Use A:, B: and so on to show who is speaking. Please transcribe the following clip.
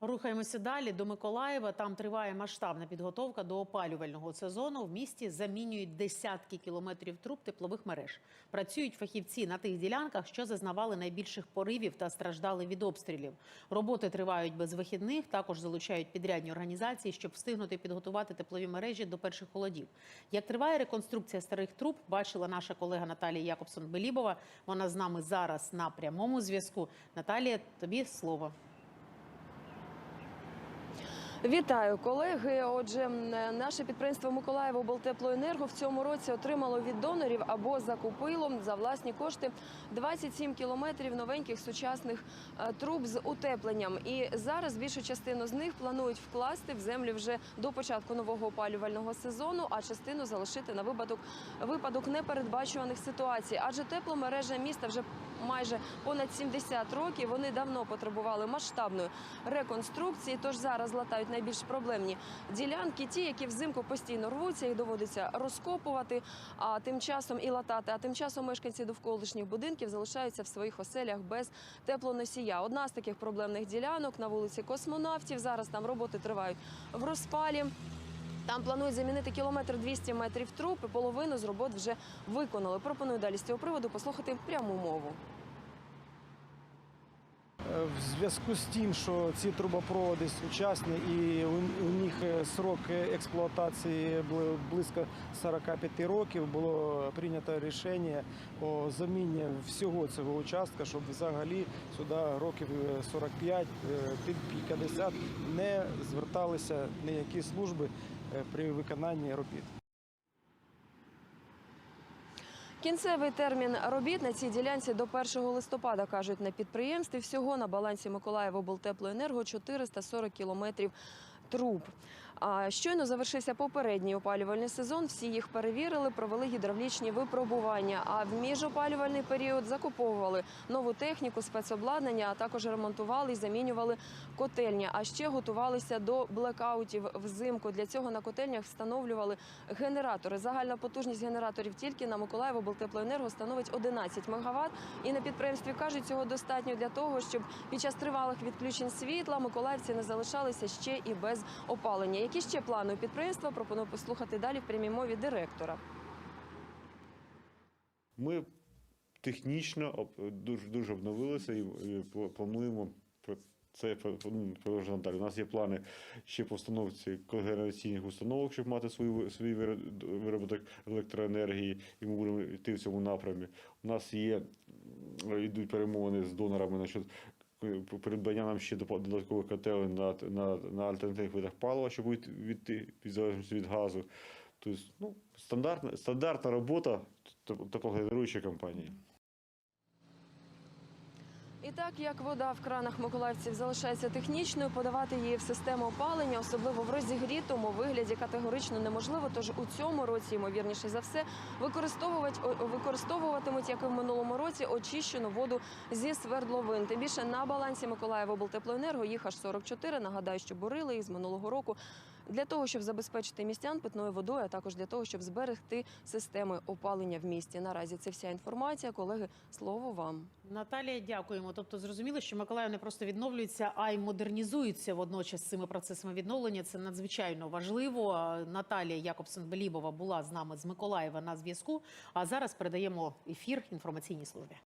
A: Рухаємося далі до Миколаєва. Там триває масштабна підготовка до опалювального сезону. В місті замінюють десятки кілометрів труб теплових мереж. Працюють фахівці на тих ділянках, що зазнавали найбільших поривів та страждали від обстрілів. Роботи тривають без вихідних. Також залучають підрядні організації, щоб встигнути підготувати теплові мережі до перших холодів. Як триває реконструкція старих труб, бачила наша колега Наталія Якобсон-Белібова. Вона з нами зараз на прямому зв'язку. Наталія, тобі слово.
B: Вітаю, колеги. Отже, наше підприємство Миколаїв облтеплоенерго в цьому році отримало від донорів або закупило за власні кошти 27 кілометрів новеньких сучасних е, труб з утепленням. І зараз більшу частину з них планують вкласти в землю вже до початку нового опалювального сезону, а частину залишити на випадок випадок непередбачуваних ситуацій. Адже тепломережа міста вже майже понад 70 років. Вони давно потребували масштабної реконструкції. Тож зараз латають найбільш проблемні ділянки, ті, які взимку постійно рвуться, їх доводиться розкопувати. А тим часом і латати. А тим часом мешканці довколишніх будинків залишаються в своїх оселях без теплоносія. Одна з таких проблемних ділянок на вулиці космонавтів. Зараз там роботи тривають в розпалі. Там планують замінити кілометр 200 метрів труб, і половину з робот вже виконали. Пропоную далі з цього приводу послухати пряму мову.
C: Е, зв'язку з тим, що ці трубопроводи сучасні і у, них е, срок експлуатації бли- близько 45 років, було прийнято рішення по заміні всього цього участка, щоб взагалі сюди років е, 45 е, під 50 не зверталися ніякі служби е, при виконанні робіт.
B: Кінцевий термін робіт на цій ділянці до 1 листопада кажуть на підприємстві. Всього на балансі Миколаєва облтеплоенерго 440 кілометрів труб. Щойно завершився попередній опалювальний сезон. Всі їх перевірили, провели гідравлічні випробування. А в міжопалювальний період закуповували нову техніку, спецобладнання, а також ремонтували і замінювали котельні. А ще готувалися до блекаутів взимку. Для цього на котельнях встановлювали генератори. Загальна потужність генераторів тільки на Миколаєво Болтеплоенерго становить 11 МВт. І на підприємстві кажуть, цього достатньо для того, щоб під час тривалих відключень світла миколаївці не залишалися ще і без опалення. Які ще плани у підприємства? Пропоную послухати далі в прямій мові директора.
D: Ми технічно дуже, дуже обновилися і, плануємо це ну, продовжувати далі. У нас є плани ще по встановці когенераційних установок, щоб мати свою, свій виро- виробіток електроенергії, і ми будемо йти в цьому напрямі. У нас є йдуть перемовини з донорами е, придбання нам ще додаткових котелень на, на, на альтернативних видах палива, що будуть від, залежності від газу. Тобто, ну, стандартна, стандартна робота такого генеруючої компанії.
B: І так як вода в кранах миколаївців залишається технічною, подавати її в систему опалення, особливо в розігрітому вигляді, категорично неможливо. Тож у цьому році, ймовірніше за все, використовувати використовуватимуть, як і в минулому році, очищену воду зі свердловин. Тим більше на балансі Миколаєва облтеплоенерго їх аж 44. Нагадаю, що бурили їх з минулого року для того, щоб забезпечити містян питною водою, а також для того, щоб зберегти системи опалення в місті. Наразі це вся інформація. Колеги, слово вам.
A: Наталія, дякуємо. Тобто зрозуміло, що Миколаїв не просто відновлюється, а й модернізується водночас цими процесами відновлення. Це надзвичайно важливо. Наталія Якобсон-Белібова була з нами з Миколаєва на зв'язку. А зараз передаємо ефір інформаційній службі.